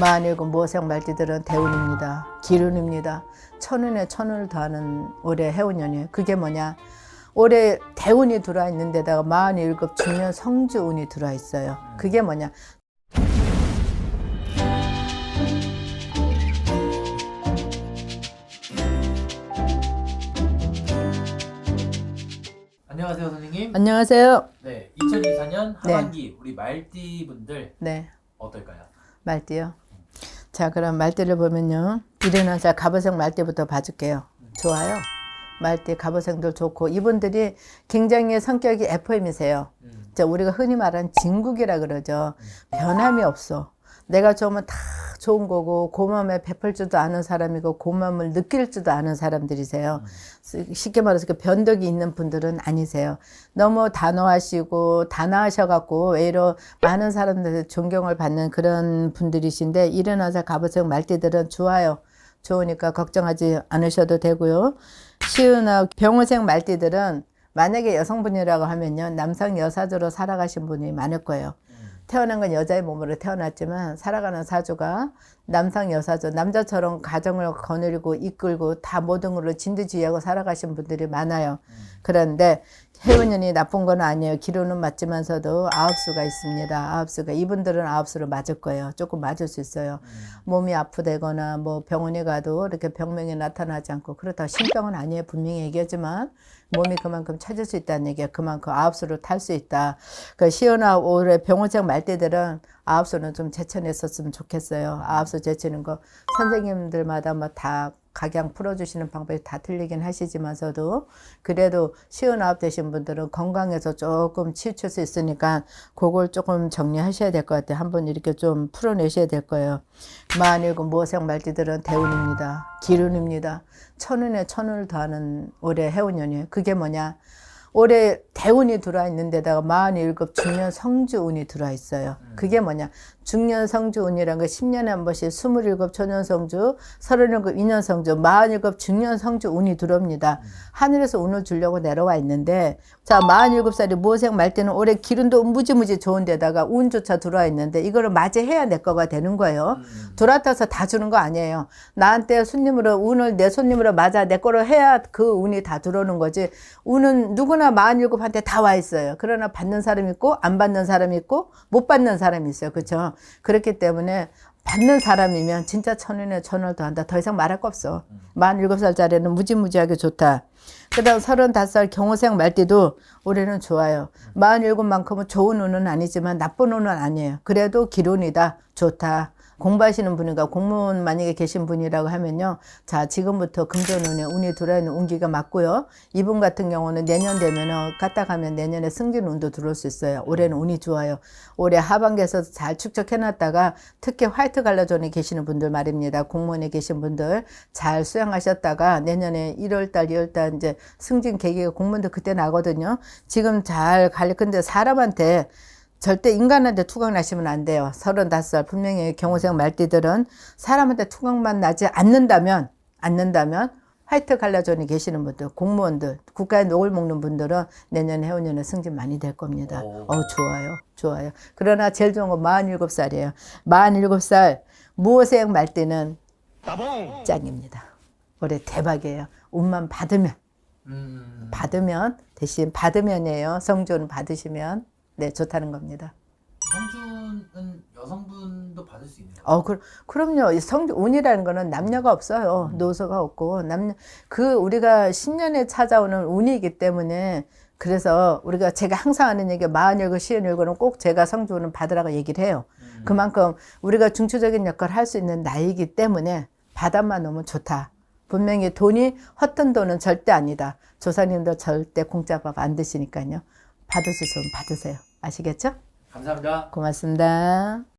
만일고 모색 말띠들은 대운입니다. 기운입니다. 천운에 천운을 더하는 올해 해운년이에요. 그게 뭐냐? 올해 대운이 들어와 있는 데다가 47 중년 성주운이 들어와 있어요. 그게 뭐냐? 안녕하세요 선생님. 안녕하세요. 네, 2024년 네. 하반기 우리 말띠 분들 네, 어떨까요? 말띠요. 자, 그럼 말띠를 보면요. 일어나서 갑오색 말띠부터 봐줄게요. 좋아요. 말띠, 갑오색들 좋고 이분들이 굉장히 성격이 FM이세요. 음, 자, 우리가 흔히 말하는 진국이라 그러죠. 변함이 없어. 내가 좋으면 다 좋은 거고 고마움에 베풀 줄도 아는 사람이고 고마움을 느낄 줄도 아는 사람들이세요. 쉽게 말해서 그 변덕이 있는 분들은 아니세요. 너무 단호하시고 단아하셔갖고 외로 많은 사람들의 존경을 받는 그런 분들이신데 일어나서 갑오색 말띠들은 좋아요. 좋으니까 걱정하지 않으셔도 되고요. 시은아 병호색 말띠들은 만약에 여성분이라고 하면요. 남성 여사주로 살아가신 분이 많을 거예요. 태어난 건 여자의 몸으로 태어났지만 살아가는 사주가 남성 여사주 남자처럼 가정을 거느리고 이끌고 다 모든 걸로 진두지휘하고 살아가신 분들이 많아요. 그런데 해운년이 나쁜 건 아니에요. 기로는 맞지만서도 아홉 수가 있습니다. 아홉 수가 이분들은 아홉 수로 맞을 거예요. 조금 맞을 수 있어요. 몸이 아프다거나 뭐 병원에 가도 이렇게 병명이 나타나지 않고 그렇다고 신병은 아니에요. 분명히 얘기하지만 몸이 그만큼 찾을 수 있다는 얘기야. 그만큼 아홉 수를 탈 수 있다. 그 시연아 올해 병원생 말때들은 아홉 수는 좀 제쳐냈었으면 좋겠어요. 아홉 수 제치는 거 선생님들마다 뭐다 각양 풀어주시는 방법이 다 틀리긴 하시지만서도 그래도 시은 아홉 되신 분들은 건강에서 조금 치우칠 수 있으니까 그걸 조금 정리하셔야 될 것 같아요. 한번 이렇게 좀 풀어내셔야 될 거예요. 만일고 모색 말띠들은 대운입니다. 기운입니다. 천운에 천운을 더하는 올해 해운년이에요. 그게 뭐냐? 올해 대운이 들어와 있는 데다가 47 중년 성주운이 들어와 있어요. 그게 뭐냐? 중년 성주 운이란 거 10년에 한 번씩 27 초년 성주, 37 인년 성주, 47 중년 성주 운이 들어옵니다. 하늘에서 운을 주려고 내려와 있는데 자, 47살이 모색 말 때는 올해 기운도 무지무지 좋은 데다가 운조차 들어와 있는데 이거를 맞이해야 내 거가 되는 거예요. 돌아타서 다 주는 거 아니에요. 나한테 손님으로 운을 내 손님으로 맞아 내 거로 해야 그 운이 다 들어오는 거지. 운은 누구나 47한테 다 와 있어요. 그러나 받는 사람이 있고 안 받는 사람이 있고 못 받는 사람 이 있어요. 그렇죠? 그렇기 때문에 받는 사람이면 진짜 천원에 천원을 더한다. 더 이상 말할 거 없어. 47살짜리는 무지무지하게 좋다. 그 다음 35살 경호생 말띠도 올해는 좋아요. 47만큼은 좋은 운은 아니지만 나쁜 운은 아니에요. 그래도 기론이다. 좋다. 공부하시는 분이가 공무원 만약에 계신 분이라고 하면요. 자, 지금부터 금전운에 운이 들어있는 운기가 맞고요. 이분 같은 경우는 내년 되면은 갔다 가면 내년에 승진 운도 들어올 수 있어요. 올해는 운이 좋아요. 올해 하반기에서 잘 축적해놨다가 특히 화이트 갈라존에 계시는 분들 말입니다. 공무원에 계신 분들 잘 수양하셨다가 내년에 1월달, 2월달 이제 승진 계기가 공무원들 그때 나거든요. 지금 잘 갈, 근데 사람한테 절대 인간한테 투각 나시면 안 돼요. 35살 분명히 경호생 말띠들은 사람한테 투각만 나지 않는다면 않는다면 화이트 갈라존이 계시는 분들, 공무원들, 국가에 녹을 먹는 분들은 내년 해운년에 승진 많이 될 겁니다. 오. 어, 좋아요. 좋아요. 그러나 제일 좋은 건 47살이에요. 47살 무호생 말띠는 짱입니다. 올해 대박이에요. 운만 받으면 음, 받으면 대신 받으면이에요. 성존 받으시면 네 좋다는 겁니다. 성준은 여성분도 받을 수 있는 거예요? 어, 그, 그럼요. 이 성주 운이라는 거는 남녀가 없어요. 노소가 없고 남녀 그 우리가 10년에 찾아오는 운이기 때문에 그래서 우리가 제가 항상 하는 얘기 마흔일고 시흔일고는 꼭 제가 성주운은 받으라고 얘기를 해요. 그만큼 우리가 중추적인 역할을 할 수 있는 나이기 때문에 바닥만 오면 좋다. 분명히 돈이 헛된 돈은 절대 아니다. 조사님도 절대 공짜 밥 안 드시니까요. 받으실 수 있으면 받으세요. 아시겠죠? 감사합니다. 고맙습니다.